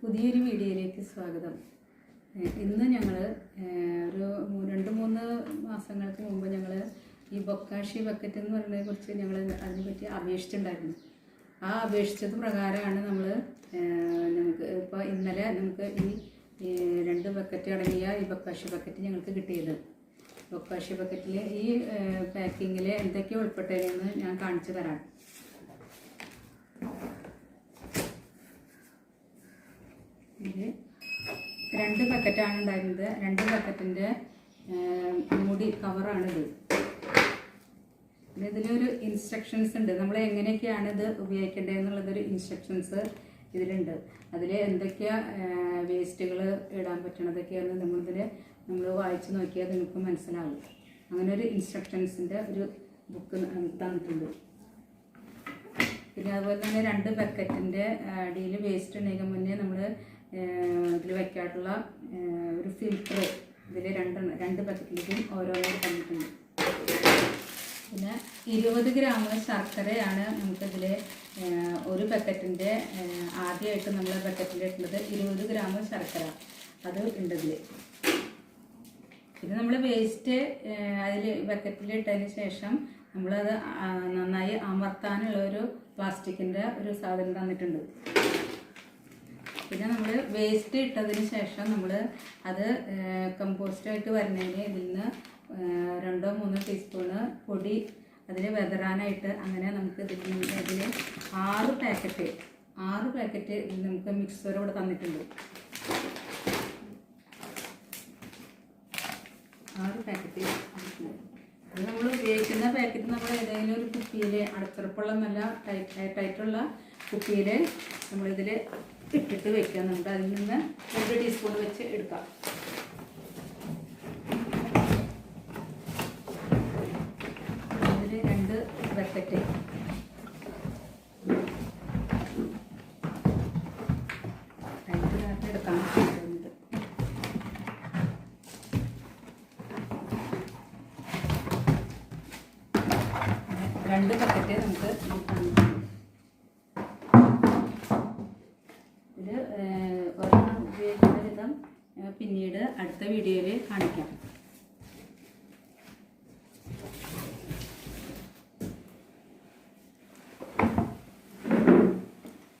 പുതിയൊരു വീഡിയോയിലേക്ക് സ്വാഗതം. ഇന്ന് ഞങ്ങൾ ഒരു രണ്ട് മൂന്ന് മാസങ്ങൾക്ക് മുമ്പ് ഞങ്ങൾ ഈ ബൊക്കാഷി ബക്കറ്റ് എന്ന് പറയുന്നതിനെ കുറിച്ച് ഞങ്ങൾ അതിനെപ്പറ്റി അപേക്ഷിച്ചിട്ടുണ്ടായിരുന്നു. ആ അപേക്ഷിച്ചത് പ്രകാരമാണ് നമ്മൾ നമുക്ക് ഇപ്പോൾ ഇന്നലെ നമുക്ക് ഈ രണ്ട് ബക്കറ്റ് അടങ്ങിയ ഈ ബൊക്കാഷി ബക്കറ്റ് ഞങ്ങൾക്ക് കിട്ടിയത്. ബൊക്കാഷി ബക്കറ്റിൽ ഈ പാക്കിങ്ങിൽ എന്തൊക്കെ ഉൾപ്പെട്ടതെന്ന് ഞാൻ കാണിച്ചു തരാം. ഇത് രണ്ട് ബക്കറ്റാണ് ഉണ്ടായിരുന്നത്. രണ്ട് ബക്കറ്റിന്റെ മൂടി കവറാണിത് ഇതിലൊരു ഇൻസ്ട്രക്ഷൻസ് ഉണ്ട്. നമ്മൾ എങ്ങനെയൊക്കെയാണ് ഇത് ഉപയോഗിക്കേണ്ടത് എന്നുള്ളതൊരു ഇൻസ്ട്രക്ഷൻസ് ഇതിലുണ്ട്. അതിൽ എന്തൊക്കെയാ വേസ്റ്റുകൾ ഇടാൻ പറ്റണതൊക്കെയാണ് നമ്മളിതിൽ നമ്മൾ വായിച്ച് നോക്കിയാൽ നിങ്ങൾക്ക് മനസ്സിലാവും. അങ്ങനെ ഒരു ഇൻസ്ട്രക്ഷൻസിന്റെ ഒരു ബുക്ക് തന്നിട്ടുണ്ട്. പിന്നെ അതുപോലെ തന്നെ രണ്ട് ബക്കറ്റിന്റെ അടിയിൽ വേസ്റ്റ് ഉണ്ടെങ്കിൽ മുന്നേ നമ്മൾ ഏഹ്, ഒരു ഫിൽറ്റർ ഇതിൽ രണ്ട് രണ്ട് ബക്കറ്റിലേക്കും ഓരോന്നും തന്നിട്ടുണ്ട്. പിന്നെ ഇരുപത് ഗ്രാം ശർക്കരയാണ് നമുക്കിതിൽ ഒരു ബക്കറ്റിന്റെ ആദ്യമായിട്ട് നമ്മൾ ബക്കറ്റിൽ ഇട്ടുള്ളത് ഇരുപത് ഗ്രാം ശർക്കര. അത് ഉണ്ട് പിന്നെ നമ്മൾ വേസ്റ്റ് അതിൽ ബക്കറ്റിൽ ഇട്ടതിന് ശേഷം നമ്മളത് നന്നായി അമർത്താനുള്ള ഒരു പ്ലാസ്റ്റിക്കിന്റെ ഒരു സാധനം തന്നിട്ടുണ്ട്. പിന്നെ നമ്മൾ വേസ്റ്റ് ഇട്ടതിന് ശേഷം നമ്മൾ അത് കമ്പോസ്റ്റായിട്ട് വരുന്നതിന് ഇതിൽ നിന്ന് രണ്ടോ മൂന്നോ ടീസ്പൂണ് പൊടി അതിൽ വെതറാനായിട്ട് അങ്ങനെ നമുക്ക് ഇതിൽ അതിൽ ആറ് പാക്കറ്റ് ആറ് പാക്കറ്റ് നമുക്ക് മിക്സർ തന്നിട്ടുണ്ട്. ആറ് പാക്കറ്റ് അത് നമ്മൾ ഉപയോഗിക്കുന്ന പാക്കറ്റ് നമ്മൾ ഏതെങ്കിലും ഒരു കുപ്പിയിൽ അടച്ചുറപ്പുള്ള നല്ല ടൈറ്റ് ടൈറ്റുള്ള കുപ്പിയിൽ നമ്മളിതിൽ ഇട്ടിട്ട് നമുക്ക് അതിൽ നിന്ന് രണ്ട് ടീസ്പൂൺ വെച്ച് എടുക്കാം. അതിൽ രണ്ട് ബക്കറ്റ് രണ്ട് ബക്കറ്റ് നമുക്ക് തന്നിട്ടുണ്ട് അടുത്ത വീഡിയോയിൽ കാണിക്കാം.